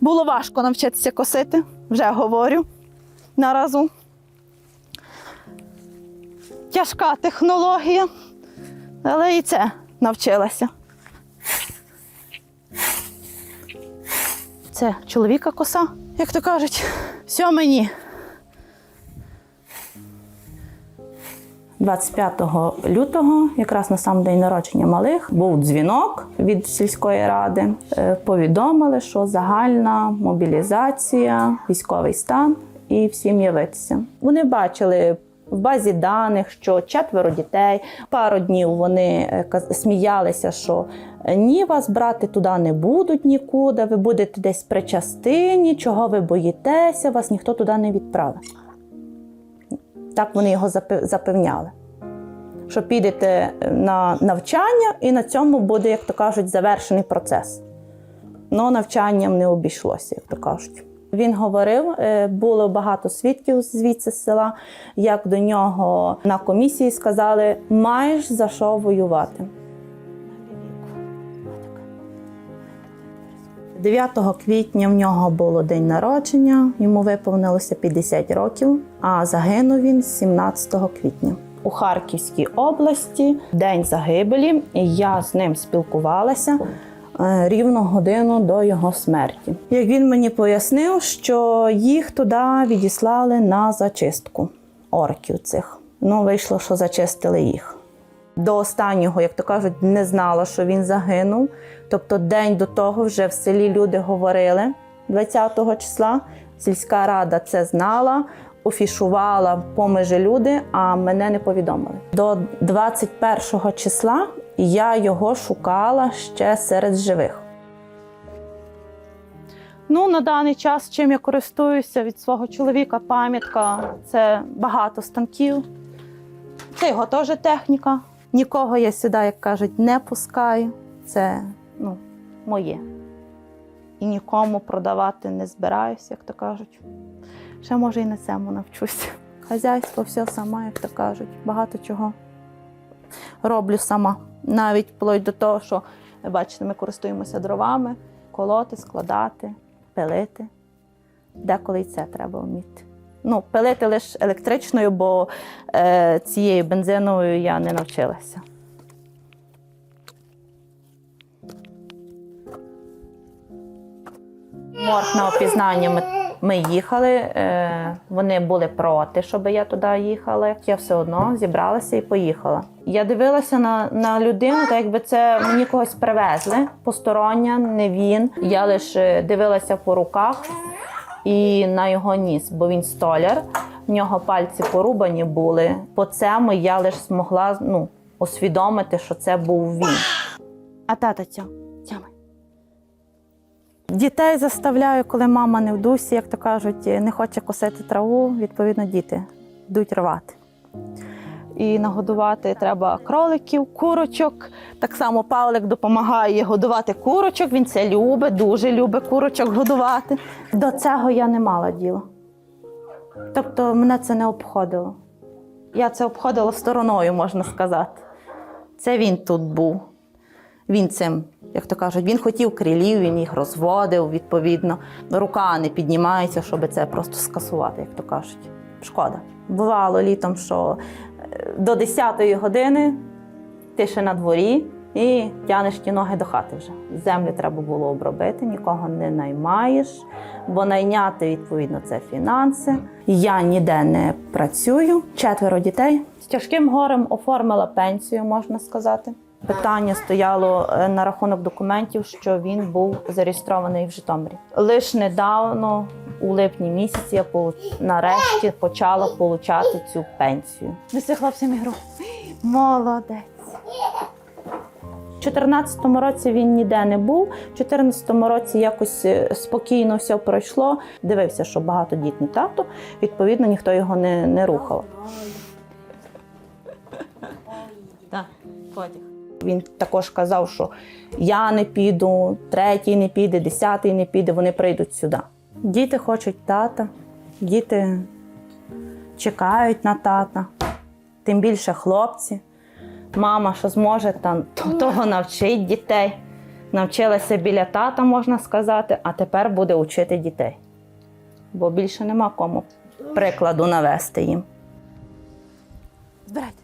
Було важко навчитися косити, вже говорю наразу. Тяжка технологія, але і це навчилася. Це чоловіка коса, як то кажуть. Все мені. 25 лютого, якраз на сам день народження малих, був дзвінок від сільської ради. Е, Повідомили, що загальна мобілізація, військовий стан і всім явитися. Вони бачили в базі даних, що четверо дітей. Пару днів вони е, сміялися, що е, ні, вас брати туди не будуть нікуди. Ви будете десь при частині, чого ви боїтеся, вас ніхто туди не відправить. Так вони його запевняли. Що підете на навчання, і на цьому буде, як то кажуть, завершений процес. Но навчанням не обійшлося, як то кажуть. Він говорив, е, було багато свідків звідси з села, як до нього на комісії сказали: маєш за що воювати. 9 квітня в нього було день народження, йому виповнилося 50 років, а загинув він 17 квітня. У Харківській області день загибелі. Я з ним спілкувалася е, рівно годину до його смерті. Як він мені пояснив, що їх туди відіслали на зачистку орків цих. Ну, вийшло, що зачистили їх до останнього, як то кажуть, не знала, що він загинув. Тобто, день до того вже в селі люди говорили 20-го числа. Сільська рада це знала, офішувала помежі люди, а мене не повідомили. До 21 числа я його шукала ще серед живих. Ну, на даний час, чим я користуюся від свого чоловіка, пам'ятка це багато станків. Це його теж техніка. Нікого я сюди, як кажуть, не пускаю. Це ну, моє. І нікому продавати не збираюся, як то кажуть. Ще може і на цьому навчуся. Хазяйство все сама, як то кажуть. Багато чого роблю сама. Навіть вплоть до того, що бачите, ми користуємося дровами, колоти, складати, пилити. Деколи і це треба вміти. Ну, пилити лише електричною, бо е, цією бензиновою я не навчилася. Морг на опізнання ми, ми їхали. Е, вони були проти, щоб я туди їхала. Я все одно зібралася і поїхала. Я дивилася на, на людину, так якби це мені когось привезли. Постороння, не він. Я лише дивилася по руках і на його ніс, бо він столяр. В нього пальці порубані були. По цьому я лише змогла ну, усвідомити, що це був він. А тата тямай. Дітей заставляю, коли мама не в дусі, як то кажуть, не хоче косити траву, відповідно, діти йдуть рвати. І нагодувати треба кроликів, курочок. Так само Павлик допомагає годувати курочок. Він це любить, дуже любить курочок годувати. До цього я не мала діла. Тобто мене це не обходило. Я це обходила стороною, можна сказати. Це він тут був. Він цим, як то кажуть, він хотів крилів, він їх розводив, відповідно. Рука не піднімається, щоб це просто скасувати, як то кажуть. Шкода. Бувало літом, що до 10-ї години ти ще на дворі і тянеш ті ноги до хати вже. Землю треба було обробити, нікого не наймаєш, бо найняти, відповідно, це фінанси. Я ніде не працюю, четверо дітей. З тяжким горем оформила пенсію, можна сказати. Питання стояло е, на рахунок документів, що він був зареєстрований в Житомирі. Лише недавно, у липні місяці, я по- нарешті почала отримати цю пенсію. Неси хлопцям ігру. Молодець. У 2014 році він ніде не був. У 2014 році якось е, спокійно все пройшло. Дивився, що багатодітний тато, відповідно, ніхто його не, не рухав. Так. Він також казав, що я не піду, третій не піде, десятий не піде, вони прийдуть сюди. Діти хочуть тата, діти чекають на тата, тим більше хлопці. Мама, що зможе, там то- того навчить дітей. Навчилася біля тата, можна сказати, а тепер буде учити дітей. Бо більше нема кому прикладу навести їм. Збирайте.